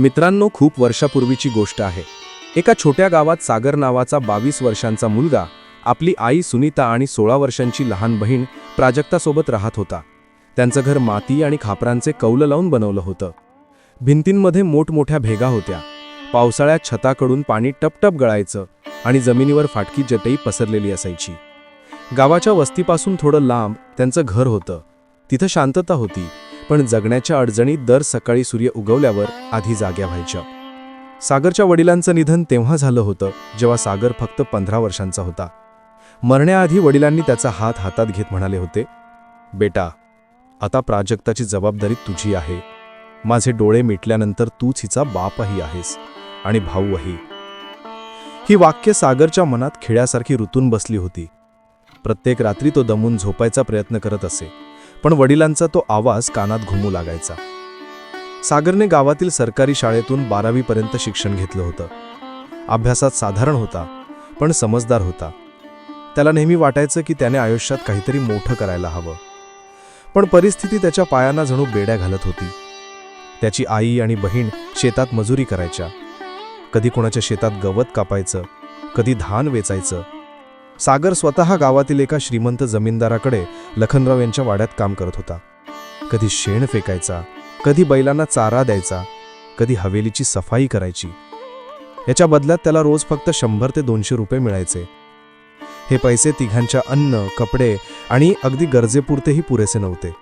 मित्रांनो खूप वर्षापूर्वीची गोष्ट आहे. एका छोट्या गावात सागर नावाचा बावीस वर्षांचा मुलगा आपली आई सुनीता आणि सोळा वर्षांची लहान बहीण प्राजक्तासोबत राहत होता. त्यांचं घर माती आणि खापरांचे कौल लावून बनवलं होतं. भिंतींमध्ये मोठमोठ्या भेगा होत्या. पावसाळ्यात छताकडून पाणी टपटप गळायचं आणि जमिनीवर फाटकी जटई पसरलेली असायची. गावाच्या वस्तीपासून थोडं लांब त्यांचं घर होतं. तिथं शांतता होती. पण जगण्याच्या अडचणीत दर सकाळी सूर्य उगवल्यावर आधी जाग्या व्हायच्या. सागरच्या वडिलांचं निधन तेव्हा झालं होतं जेव्हा सागर फक्त पंधरा वर्षांचा होता. मरण्याआधी वडिलांनी त्याचा हात हातात घेत म्हणाले होते बेटा आता प्राजक्ताची जबाबदारी तुझी आहे. माझे डोळे मिटल्यानंतर तूच हिचा बापही आहेस आणि भाऊही. ही वाक्य सागरच्या मनात खिळ्यासारखी रुतून बसली होती. प्रत्येक रात्री तो दमून झोपायचा प्रयत्न करत असे. पण वडिलांचा तो आवाज कानात घुमू लागायचा. सागरने गावातील सरकारी शाळेतून बारावीपर्यंत शिक्षण घेतलं होतं. अभ्यासात साधारण होता पण समजदार होता. त्याला नेहमी वाटायचं की त्याने आयुष्यात काहीतरी मोठं करायला हवं. पण परिस्थिती त्याच्या पायांना जणू बेड्या घालत होती. त्याची आई आणि बहीण शेतात मजुरी करायच्या. कधी कोणाच्या शेतात गवत कापायचं कधी धान वेचायचं सागर स्वतः गावातील एका श्रीमंत जमीनदाराकडे लखनराव यांच्या वाड्यात काम करत होता. कधी शेण फेकायचा कधी बैलांना चारा द्यायचा कधी हवेलीची सफाई करायची. याच्या बदल्यात त्याला रोज फक्त शंभर ते दोनशे रुपये मिळायचे. हे पैसे तिघांच्या अन्न कपडे आणि अगदी गरजेपुरतेही पुरेसे नव्हते.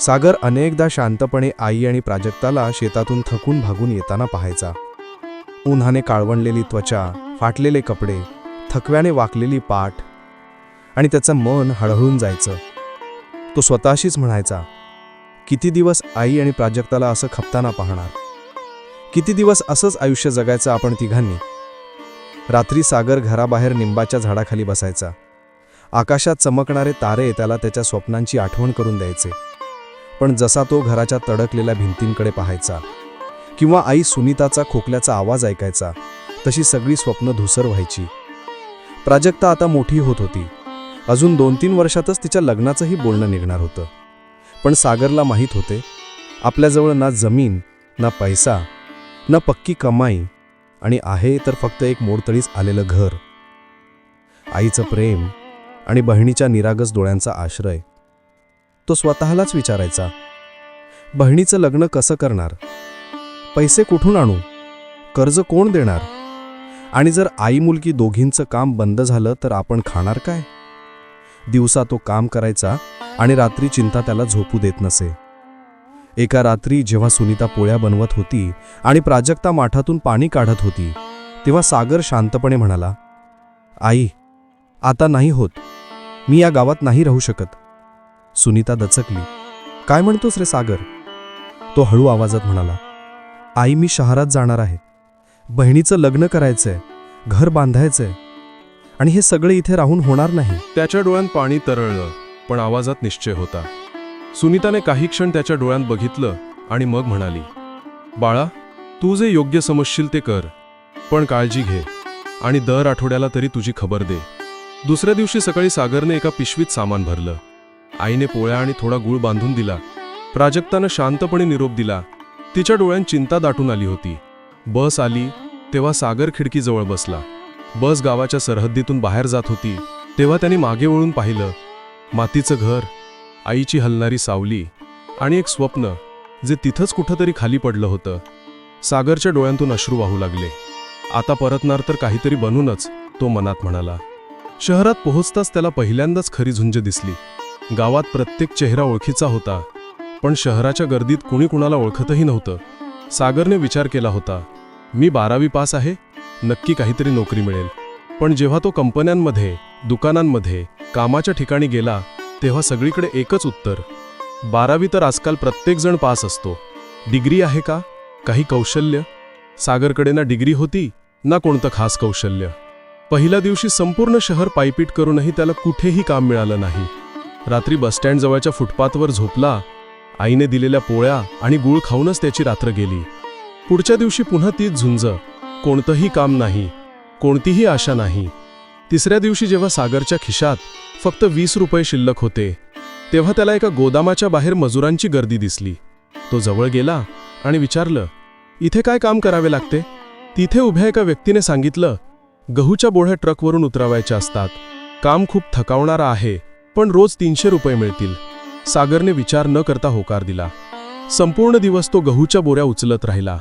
सागर अनेकदा शांतपणे आई आणि प्राजक्ताला शेतातून थकून भागून येताना पाहायचा. उन्हाने काळवणलेली त्वचा फाटलेले कपडे थकव्याने वाकलेली पाठ आणि त्याचं मन हळहळून जायचं. तो स्वतःशीच म्हणायचा किती दिवस आई आणि प्राजक्ताला असं खपताना पाहणार? किती दिवस असंच आयुष्य जगायचं आपण तिघांनी? रात्री सागर घराबाहेर निंबाच्या झाडाखाली बसायचा. आकाशात चमकणारे तारे त्याला त्याच्या स्वप्नांची आठवण करून द्यायचे. पण जसा तो घराच्या तडकलेल्या भिंतींकडे पाहायचा किंवा आई सुनीताचा खोकल्याचा आवाज ऐकायचा तशी सगळी स्वप्न धुसर व्हायची. प्राजक्ता आता मोठी होत होती. अजून दोन तीन वर्षातच तिच्या लग्नाचंही बोलणं निघणार होतं. पण सागरला माहीत होते आपल्याजवळ ना जमीन ना पैसा ना पक्की कमाई आणि आहे तर फक्त एक मोडतळीस आलेलं घर. आईचं प्रेम आणि बहिणीच्या निरागस डोळ्यांचा आश्रय. तो स्वतःलाच विचारायचा बहिणीचं लग्न कसं करणार? पैसे कुठून आणू? कर्ज कोण देणार? आणि जर आई मुलगी दोघींचं काम बंद झालं तर आपण खाणार काय? दिवसा तो काम करायचा आणि रात्री चिंता त्याला झोपू देत नसे. एका रात्री जेव्हा सुनीता पोळ्या बनवत होती आणि प्राजक्ता माठातून पाणी काढत होती तेव्हा सागर शांतपणे म्हणाला आई आता नाही होत. मी या गावात नाही राहू शकत. सुनीता दचकली. काय म्हणतोस रे सागर? तो हळू आवाजात म्हणाला आई मी शहरात जाणार आहे. बहिणीचं लग्न करायचंय घर बांधायचंय. आणि हे सगळे इथे राहून होणार नाही. त्याच्या डोळ्यात पाणी तरळलं पण आवाजात निश्चय होता. सुनीताने काही क्षण त्याच्या डोळ्यात बघितलं आणि मग म्हणाली बाळा तू जे योग्य समजशील ते कर पण काळजी घे आणि दर आठवड्याला तरी तुझी खबर दे. दुसऱ्या दिवशी सकाळी सागरने एका पिशवीत सामान भरलं. आईने पोळ्या आणि थोडा गुळ बांधून दिला. प्राजक्तानं शांतपणे निरोप दिला. तिच्या डोळ्यात चिंता दाटून आली होती. बस आली तेव्हा सागर खिडकीजवळ बसला. बस गावाच्या सरहद्दीतून बाहेर जात होती. तेव्हा त्याने मागे वळून पाहिलं मातीचं घर आईची हलणारी सावली आणि एक स्वप्न जे तिथंच कुठंतरी खाली पडलं होतं. सागरच्या डोळ्यांतून अश्रू वाहू लागले. आता परतणार तर काहीतरी बनूनच तो मनात म्हणाला. शहरात पोहोचताच त्याला पहिल्यांदाच खरी झुंज दिसली. गावात प्रत्येक चेहरा ओळखीचा होता पण शहराच्या गर्दीत कुणी कुणाला ओळखतही नव्हतं. सागरने विचार केला होता मी बारावी पास आहे नक्की काहीतरी नोकरी मिळेल. पण जेव्हा तो कंपन्यांमध्ये दुकानांमध्ये कामाच्या ठिकाणी गेला तेव्हा सगळीकडे एकच उत्तर. बारावी तर आजकाल प्रत्येकजण पास असतो. डिग्री आहे का? काही कौशल्य? सागरकडे ना डिग्री होती ना कोणतं खास कौशल्य. पहिल्या दिवशी संपूर्ण शहर पायपीट करूनही त्याला कुठेही काम मिळालं नाही. रात्री बसस्टँडजवळच्या फुटपाथवर झोपला आईने दिलेल्या पोळ्या आणि गुळ खाऊनच त्याची रात्र गेली. पुढच्या दिवशी पुन्हा तीच झुंज. कोणतंही काम नाही. कोणतीही आशा नाही. तिसऱ्या दिवशी जेव्हा सागरच्या खिशात फक्त वीस रुपये शिल्लक होते तेव्हा त्याला एका गोदामाच्या बाहेर मजुरांची गर्दी दिसली. तो जवळ गेला आणि विचारलं इथे काय काम करावे लागते? तिथे उभ्या एका व्यक्तीने सांगितलं गहूच्या बोढ्या ट्रकवरून उतरवायच्या असतात. काम खूप थकावणारं आहे पण रोज तीनशे रुपये मिळतील. सागरने विचार न करता होकार दिला. संपूर्ण दिवस तो गहूच्या बोऱ्या उचलत राहिला.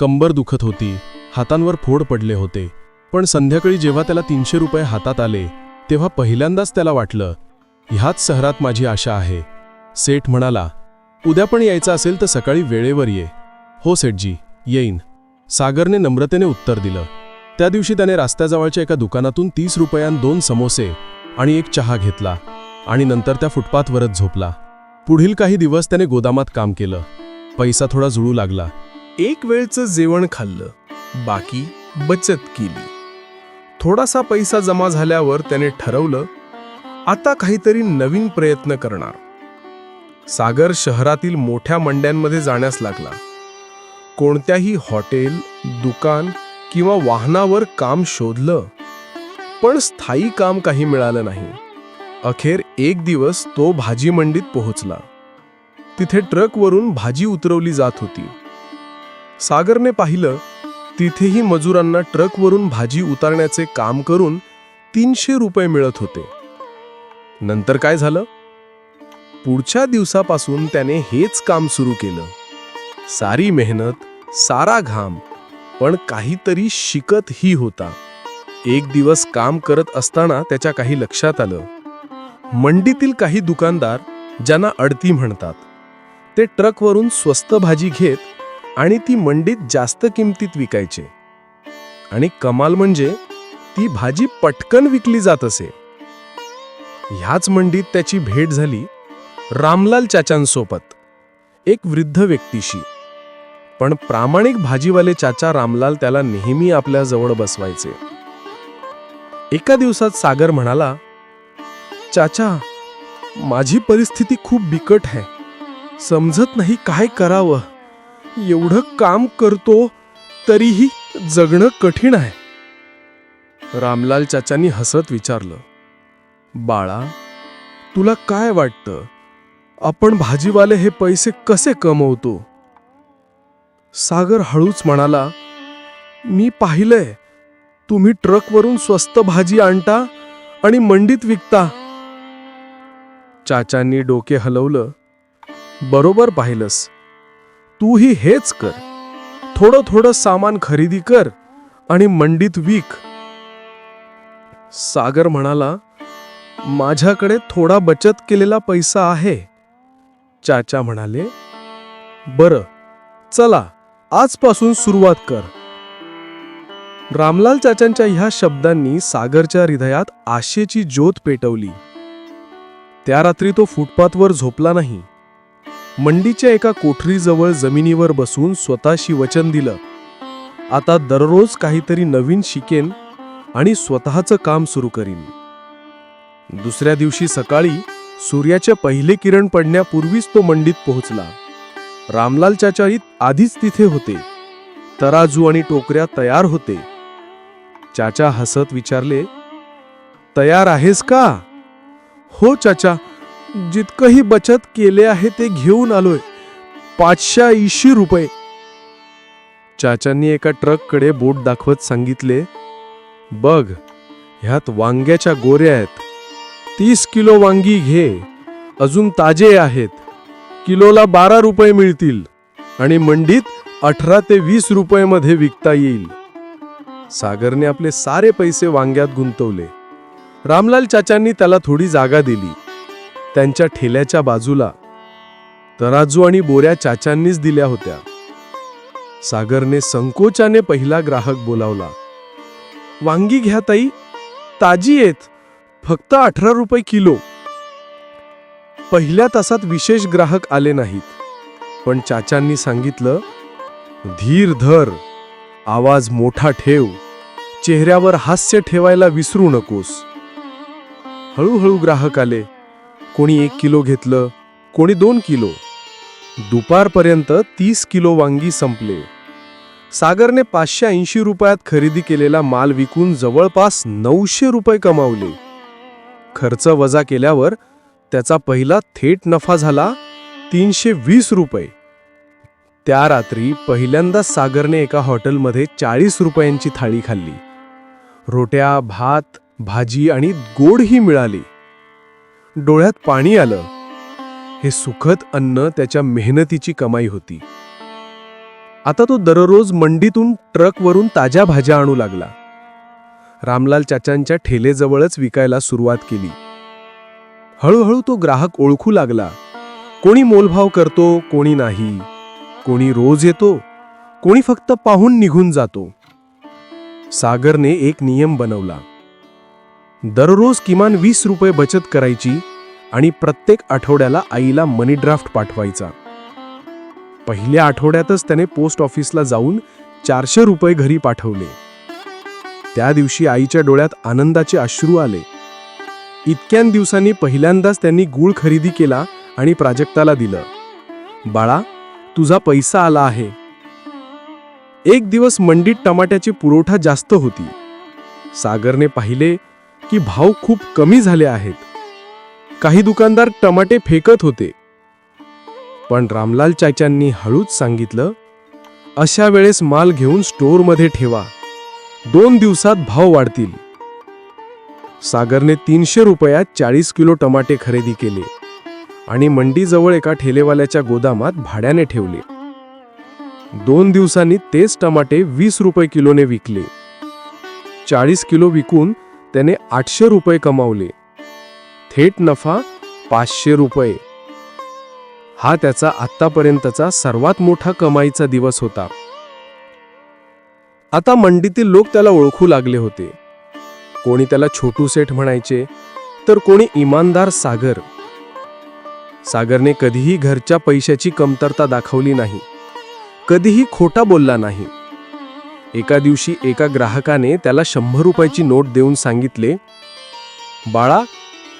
कंबर दुखत होती. हातांवर फोड पडले होते. पण संध्याकाळी जेव्हा त्याला तीनशे रुपये हातात आले तेव्हा पहिल्यांदाच त्याला वाटलं ह्याच शहरात माझी आशा आहे. सेठ म्हणाला उद्या पण यायचं असेल तर सकाळी वेळेवर ये. हो सेठजी येईन. सागरने नम्रतेने उत्तर दिलं. त्या दिवशी त्याने रस्त्याजवळच्या एका दुकानातून तीस रुपयां दोन समोसे आणि एक चहा घेतला आणि नंतर त्या फुटपाथवरच झोपला. पुढील काही दिवस त्याने गोदामात काम केलं. पैसा थोडा जुळू लागला. एक वेळचं जेवण खाल्लं बाकी बचत केली. थोडासा पैसा जमा झाल्यावर त्याने ठरवलं आता काहीतरी नवीन प्रयत्न करणार. सागर शहरातील मोठ्या मंड्यांमध्ये जाण्यास लागला. कोणत्याही हॉटेल दुकान किंवा वाहनावर काम शोधलं पण स्थायी काम काही मिळालं नाही. अखेर एक दिवस तो भाजी मंडीत पोहोचला. तिथे ट्रकवरून भाजी उतरवली जात होती. सागरने पाहिलं तिथेही मजुरांना ट्रकवरून भाजी उतारण्याचे काम करून तीनशे रुपये मिळत होते. नंतर काय झालं? पुढच्या दिवसापासून त्याने हेच काम सुरू केलं. सारी मेहनत सारा घाम पण काहीतरी शिकतही होता. एक दिवस काम करत असताना त्याच्या काही लक्षात आलं. मंडीतील काही दुकानदार ज्यांना अडती म्हणतात ते ट्रकवरून स्वस्त भाजी घेत आणि ती मंडीत जास्त किमतीत विकायचे. आणि कमाल म्हणजे ती भाजी पटकन विकली जात असे. ह्याच मंडीत त्याची भेट झाली रामलाल चाचांसोबत एक वृद्ध व्यक्तीशी. पण प्रामाणिक भाजीवाले चाचा रामलाल त्याला नेहमी आपल्या जवळ बसवायचे. एका दिवसात सागर म्हणाला चाचा माझी परिस्थिती खूप बिकट आहे. समजत नाही काय करावं. एवढं काम करतो तरीही जगणं कठीण आहे. रामलाल चाचांनी हसत विचारलं बाळा तुला काय वाटतं? आपण भाजीवाले हे पैसे कसे कमवतो? सागर हळूच म्हणाला मी पाहिलंय तुम्ही ट्रकवरून स्वस्त भाजी आणता आणि मंडीत विकता. चाचांनी डोके हलवलं बरोबर पाहिलंस. तूही हेच कर. थोडं थोडं सामान खरेदी कर आणि मंडीत विक. सागर म्हणाला माझ्याकडे थोडा बचत केलेला पैसा आहे. चाचा म्हणाले बरं चला आजपासून सुरुवात कर. रामलाल चाचांच्या ह्या शब्दांनी सागरच्या हृदयात आशेची ज्योत पेटवली. त्या रात्री तो फुटपाथवर झोपला नाही. मंडीच्या एका कोठरीजवळ जमिनीवर बसून स्वतःशी वचन दिलं. आता दररोज काहीतरी नवीन शिकेन आणि स्वतःचं काम सुरू करीन. दुसऱ्या दिवशी सकाळी सूर्याचे पहिले किरण पडण्यापूर्वीच तो मंडीत पोहोचला. रामलाल चाचारी आधीच तिथे होते. तराजू आणि टोकऱ्या तयार होते. चाचा हसत विचारले तयार आहेस का? हो चाचा. जितकंही बचत केले आहे ते घेऊन आलोय. पाचशे ऐंशी रुपये. चाचांनी एका ट्रककडे बोट दाखवत सांगितले बघ ह्यात वांग्याच्या गोऱ्या आहेत. तीस किलो वांगी घे. अजून ताजे आहेत. किलोला बारा रुपये मिळतील आणि मंडीत अठरा ते वीस रुपयेमध्ये विकता येईल. सागरने आपले सारे पैसे वांग्यात गुंतवले. रामलाल चाचांनी त्याला थोडी जागा दिली. त्यांच्या ठेल्याच्या बाजूला तराजू आणि बोऱ्या चाचांनीच दिल्या होत्या. सागरने संकोचाने पहिला ग्राहक बोलावला. वांगी घ्या ताई. ताजी आहेत. फक्त अठरा रुपये किलो. पहिल्या तासात विशेष ग्राहक आले नाहीत. पण चाचांनी सांगितलं धीर धर. आवाज मोठा ठेव. चेहऱ्यावर हास्य ठेवायला विसरू नकोस. हळूहळू ग्राहक आले. कोणी एक किलो घेतलं कोणी दोन किलो. दुपारपर्यंत तीस किलो वांगी संपले. सागरने पाचशे ऐंशी रुपयात खरेदी केलेला माल विकून जवळपास नऊशे रुपये कमावले. खर्च वजा केल्यावर त्याचा पहिला थेट नफा झाला तीनशे वीस रुपये. त्या रात्री पहिल्यांदा सागरने एका हॉटेलमध्ये चाळीस रुपयांची थाळी खाल्ली. रोट्या भात भाजी आणि गोडही मिळाली. डोळ्यात पाणी आलं. हे सुखद अन्न त्याच्या मेहनतीची कमाई होती. आता तो दररोज मंडीतून ट्रकवरून ताज्या भाज्या आणू लागला. रामलाल चाचांच्या ठेलेजवळच विकायला सुरुवात केली. हळूहळू तो ग्राहक ओळखू लागला. कोणी मोलभाव करतो कोणी नाही. कोणी रोज येतो कोणी फक्त पाहून निघून जातो. सागरने एक नियम बनवला. दररोज किमान वीस रुपये बचत करायची आणि प्रत्येक आठवड्याला आईला मनी ड्राफ्ट पाठवायचा. पहिल्या आठवड्यातच त्याने पोस्ट ऑफिसला जाऊन चारशे रुपये घरी पाठवले. त्या दिवशी आईच्या डोळ्यात आनंदाचे अश्रू आले. इतक्या दिवसांनी पहिल्यांदाच त्यांनी गूळ खरेदी केला आणि प्राजक्ताला दिलं. बाळा तुझा पैसा आला आहे. एक दिवस मंडीत टमाट्याची पुरवठा जास्त होती. सागरने पाहिले की भाव खूप कमी झाले आहेत. काही दुकानदार टमाटे फेकत होते. पण रामलाल चाचांनी हळूच सांगितलं अशा वेळेस माल घेऊन स्टोअरमध्ये ठेवा. दोन दिवसात भाव वाढतील. सागरने तीनशे रुपयात चाळीस किलो टमाटे खरेदी केले आणि मंडीजवळ एका ठेलेवाल्याच्या गोदामात भाड्याने ठेवले. दोन दिवसांनी तेच टमाटे वीस रुपये किलोने विकले. चाळीस किलो विकून त्याने आठशे रुपये कमावले. थेट नफा पाचशे रुपये. हा त्याचा आत्तापर्यंतचा सर्वात मोठा कमाईचा दिवस होता. आता मंडीतील लोक त्याला ओळखू लागले होते. कोणी त्याला छोटू सेठ म्हणायचे तर कोणी इमानदार सागर. सागरने कधीही घरच्या पैशाची कमतरता दाखवली नाही. कधीही खोटा बोलला नाही. एका दिवशी एका ग्राहकाने त्याला शंभर रुपयाची नोट देऊन सांगितले बाळा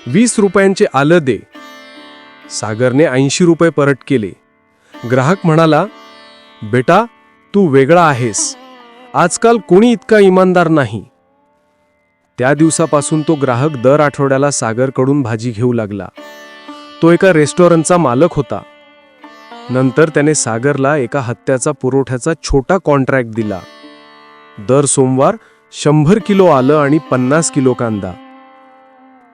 वीस रुपयांचे आलं दे. सागरने ऐंशी रुपये परत केले. ग्राहक म्हणाला बेटा तू वेगळा आहेस. आजकाल कोणी इतका इमानदार नाही. त्या दिवसापासून तो ग्राहक दर आठवड्याला सागरकडून भाजी घेऊ लागला. तो एका रेस्टॉरंटचा मालक होता. नंतर त्याने सागरला एका हत्याचा पुरवठ्याचा छोटा कॉन्ट्रॅक्ट दिला. दर सोमवार शंभर किलो आलं आणि पन्नास किलो कांदा.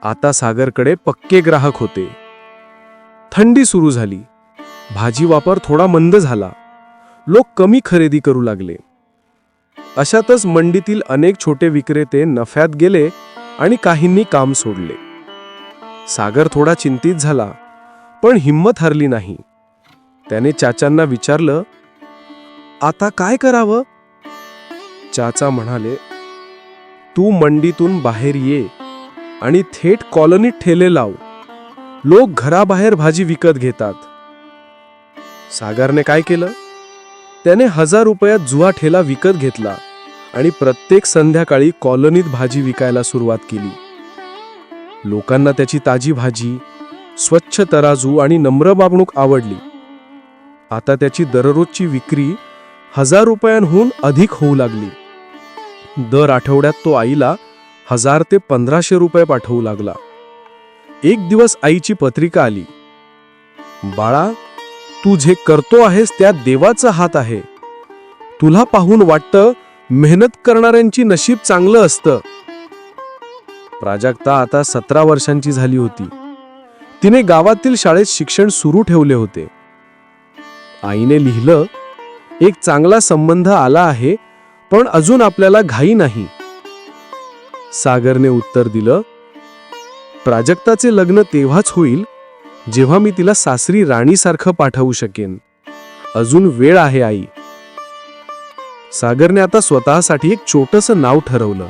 आता सागरकडे पक्के ग्राहक होते. थंडी सुरू झाली. भाजी वापर थोडा मंद झाला. लोक कमी खरेदी करू लागले. अशातच मंडीतील अनेक छोटे विक्रेते नफ्यात गेले आणि काहींनी काम सोडले. सागर थोडा चिंतित झाला पण हिंमत हरली नाही. त्याने चाचांना विचारलं आता काय करावं? चाचा म्हणाले तू मंडीतून बाहेर ये आणि थेट कॉलनीत ठेले लाव. लोक घराबाहेर भाजी विकत घेतात. सागरने काय केलं? त्याने हजार रुपयात जुवा ठेला विकत घेतला आणि प्रत्येक संध्याकाळी कॉलनीत भाजी विकायला सुरुवात केली. लोकांना त्याची ताजी भाजी स्वच्छ तराजू आणि नम्र वागणूक आवडली. आता त्याची दररोजची विक्री हजार रुपयांहून अधिक होऊ लागली. दर आठवड्यात तो आईला हजार ते पंधराशे रुपये पाठवू लागला. एक दिवस आईची पत्रिका आली. बाळा तू जे करतो आहेस त्या देवाचा हात आहे. तुला पाहून वाटतं मेहनत करणाऱ्यांची नशीब चांगलं असतं. प्राजक्ता आता सतरा वर्षांची झाली होती. तिने गावातील शाळेत शिक्षण सुरू ठेवले होते. आईने लिहिलं एक चांगला संबंध आला आहे पण अजून आपल्याला घाई नाही. सागरने उत्तर दिलं प्राजक्ताचे लग्न तेव्हाच होईल जेव्हा मी तिला सासरी राणीसारखं पाठवू शकेन. अजून वेळ आहे आई. सागरने आता स्वतःसाठी एक छोटंसं नाव ठरवलं.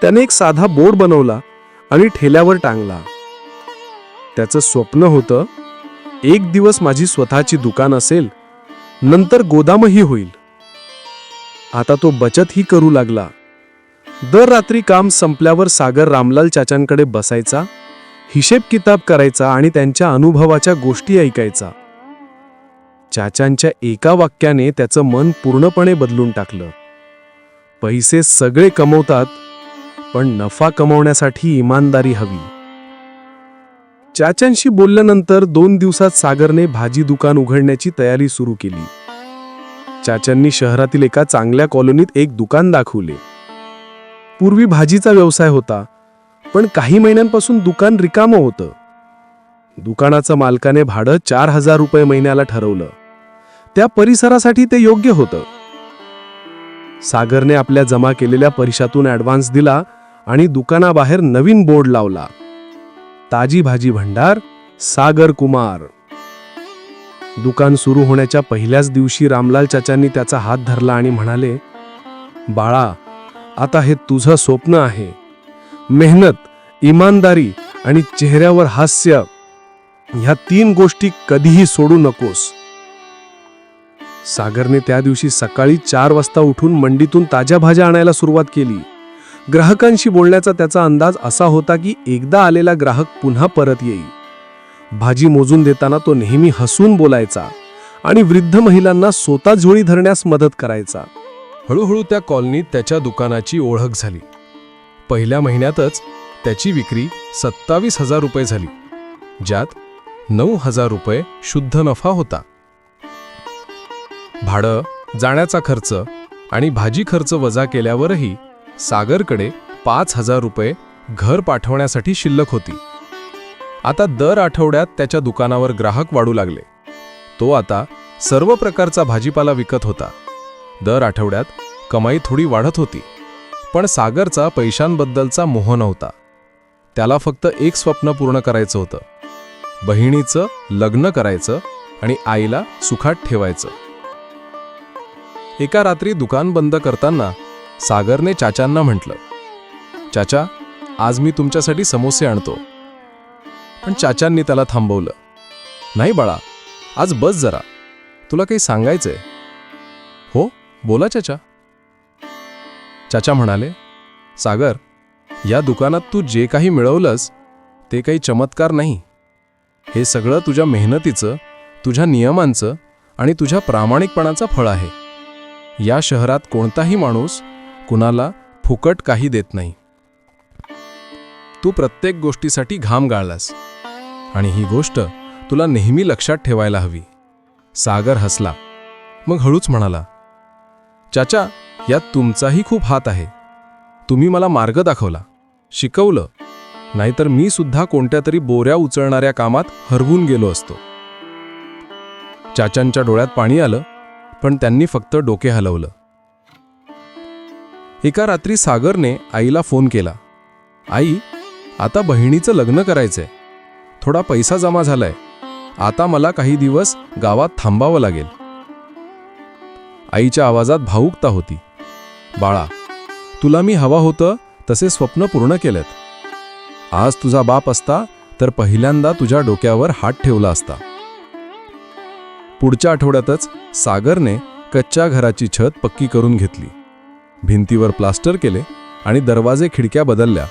त्याने एक साधा बोर्ड बनवला आणि ठेल्यावर टांगला. त्याचं स्वप्न होतं एक दिवस माझी स्वतःची दुकान असेल नंतर गोदामही होईल. आता तो बचतही करू लागला. दर रात्री काम संपल्यावर सागर रामलाल चाचांकडे बसायचा हिशेब किताब करायचा आणि त्यांच्या अनुभवाच्या गोष्टी ऐकायचा. चाचांच्या एका वाक्याने त्याचं मन पूर्णपणे बदलून टाकलं. पैसे सगळे कमवतात पण नफा कमवण्यासाठी इमानदारी हवी. चाच्यांशी बोलल्यानंतर दोन दिवसात सागरने भाजी दुकान उघडण्याची तयारी सुरू केली. चाच्यांनी शहरातील एका चांगल्या कॉलनीत एक दुकान दाखवले. पूर्वी भाजीचा व्यवसाय होता पण काही महिन्यांपासून दुकान रिकामं होतं. दुकानाचं मालकाने भाडं चार हजार रुपये महिन्याला ठरवलं. त्या परिसरासाठी ते योग्य होतं. सागरने आपल्या जमा केलेल्या पैशातून ॲडव्हान्स दिला आणि दुकानाबाहेर नवीन बोर्ड लावला. ताजी भाजी भंडार सागर कुमार दुकान सुरू होण्याच्या पहिल्याच दिवशी रामलाल चाचांनी त्याचा हात धरला आणि म्हणाले बाळा आता हे तुझं स्वप्न आहे. मेहनत इमानदारी आणि चेहऱ्यावर हास्य ह्या तीन गोष्टी कधीही सोडू नकोस. सागरने त्या दिवशी सकाळी चार वाजता उठून मंडीतून ताज्या भाज्या आणायला सुरुवात केली. ग्राहकांशी बोलण्याचा त्याचा अंदाज असा होता की एकदा आलेला ग्राहक पुन्हा परत येईल. भाजी मोजून देताना तो नेहमी हसून बोलायचा आणि वृद्ध महिलांना स्वतः झोळी धरण्यास मदत करायचा. हळूहळू त्या कॉलनीत त्याच्या दुकानाची ओळख झाली. पहिल्या महिन्यातच त्याची विक्री सत्तावीस हजार रुपये झाली ज्यात नऊ हजार रुपये शुद्ध नफा होता. भाडं जाण्याचा खर्च आणि भाजी खर्च वजा केल्यावरही सागरकडे पाच हजार रुपये घर पाठवण्यासाठी शिल्लक होती. आता दर आठवड्यात त्याच्या दुकानावर ग्राहक वाढू लागले. तो आता सर्व प्रकारचा भाजीपाला विकत होता. दर आठवड्यात कमाई थोडी वाढत होती पण सागरचा पैशांबद्दलचा मोह नव्हता. त्याला फक्त एक स्वप्न पूर्ण करायचं होतं. बहिणीचं लग्न करायचं आणि आईला सुखात ठेवायचं. एका रात्री दुकान बंद करताना सागरने चाचांना म्हटलं चाचा आज मी तुमच्यासाठी समोसे आणतो. पण चाचांनी त्याला थांबवलं. नाही बाळा आज बस जरा. तुला काही सांगायचंय. हो बोला चाचा. चाचा म्हणाले सागर या दुकानात तू जे काही मिळवलंस ते काही चमत्कार नाही. हे सगळं तुझ्या मेहनतीचं तुझ्या नियमांचं आणि तुझ्या प्रामाणिकपणाचं फळ आहे. या शहरात कोणताही माणूस कुणाला फुकट काही देत नाही. तू प्रत्येक गोष्टीसाठी घाम गाळलास. आणि ही गोष्ट तुला नेहमी लक्षात ठेवायला हवी. सागर हसला. मग हळूच म्हणाला चाचा यात तुमचाही खूप हात आहे. तुम्ही मला मार्ग दाखवला. शिकवलं. नाहीतर मी सुद्धा कोणत्या तरी बोऱ्या उचलणाऱ्या कामात हरवून गेलो असतो. चाचांच्या डोळ्यात पाणी आलं पण त्यांनी फक्त डोके हलवलं. एका रात्री सागरने आईला फोन केला आई आता बहिणीचं लग्न करायचंय. थोडा पैसा जमा झालाय. आता मला काही दिवस गावात थांबावं लागेल. आईच्या आवाजात भावुकता होती. बाळा तुला मी हवा होतं तसे स्वप्न पूर्ण केलेत. आज तुझा बाप असता तर पहिल्यांदा तुझ्या डोक्यावर हात ठेवला असता. पुढच्या आठवड्यातच सागरने कच्च्या घराची छत पक्की करून घेतली. भिंतीवर प्लास्टर केले आणि दरवाजे खिडक्या बदलल्या.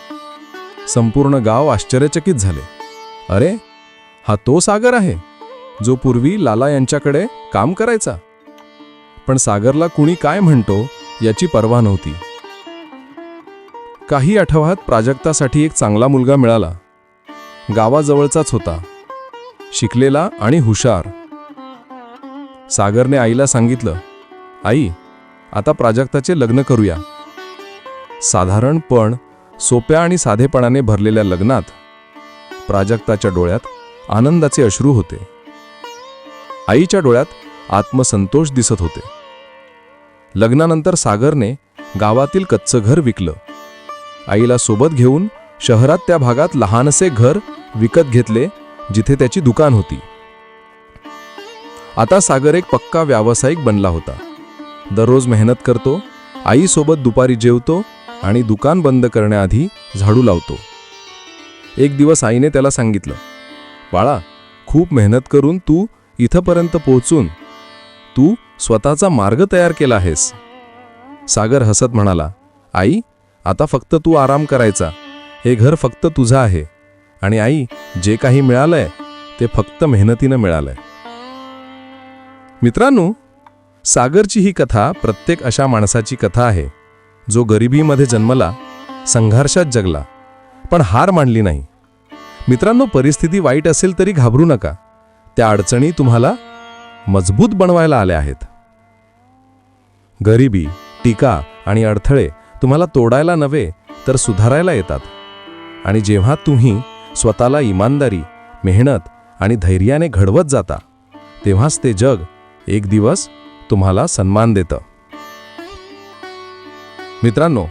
संपूर्ण गाव आश्चर्यचकित झाले. अरे हा तो सागर आहे जो पूर्वी लाला यांच्याकडे काम करायचा. पण सागरला कुणी काय म्हणतो याची पर्वा नव्हती. काही आठवड्यात प्राजक्तासाठी एक चांगला मुलगा मिळाला. गावाजवळचाच होता. शिकलेला आणि हुशार. सागरने आईला सांगितलं आई आता प्राजक्ताचे लग्न करूया. साधारण पण सोप्या आणि साधेपणाने भरलेल्या लग्नात प्राजक्ताच्या डोळ्यात आनंदाचे अश्रू होते. आईच्या डोळ्यात आत्मसंतोष दिसत होते. लग्नानंतर सागरने गावातील कच्चं घर विकलं. आईला सोबत घेऊन शहरात त्या भागात लहानसे घर विकत घेतले जिथे त्याची दुकान होती. आता सागर एक पक्का व्यावसायिक बनला होता. दररोज मेहनत करतो आईसोबत दुपारी जेवतो आणि दुकान बंद करण्याआधी झाडू लावतो. एक दिवस आईने त्याला सांगितलं बाळा खूप मेहनत करून तू इथंपर्यंत पोहोचून तू स्वतःचा मार्ग तयार केला आहेस. सागर हसत म्हणाला आई आता फक्त तू आराम करायचा. हे घर फक्त तुझं आहे आणि आई जे काही मिळालंय ते फक्त मेहनतीनं मिळालंय. मित्रांनो सागरची ही कथा प्रत्येक अशा माणसाची कथा आहे जो गरिबीमध्ये जन्मला संघर्षात जगला. पण हार मानली नाही. मित्रांनो परिस्थिती वाईट असेल तरी घाबरू नका. त्या अडचणी तुम्हाला मजबूत बनवायला आल्या आहेत. गरिबी टीका आणि अडथळे तुम्हाला तोडायला नव्हे तर सुधारायला येतात. आणि जेव्हा तुम्ही स्वतःला इमानदारी मेहनत आणि धैर्याने घडवत जाता तेव्हाच ते जग एक दिवस तुम्हाला सन्मान देतं. मित्रांनो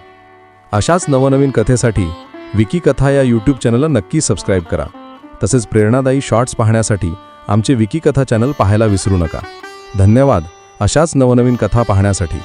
अशाच नवनवीन कथेसाठी विकी कथा या यूट्यूब चॅनलला नक्की सबस्क्राईब करा. तसेच प्रेरणादायी शॉर्ट्स पाहण्यासाठी आमचे विकी कथा चॅनल पाहायला विसरू नका. धन्यवाद अशाच नवनवीन कथा पाहण्यासाठी.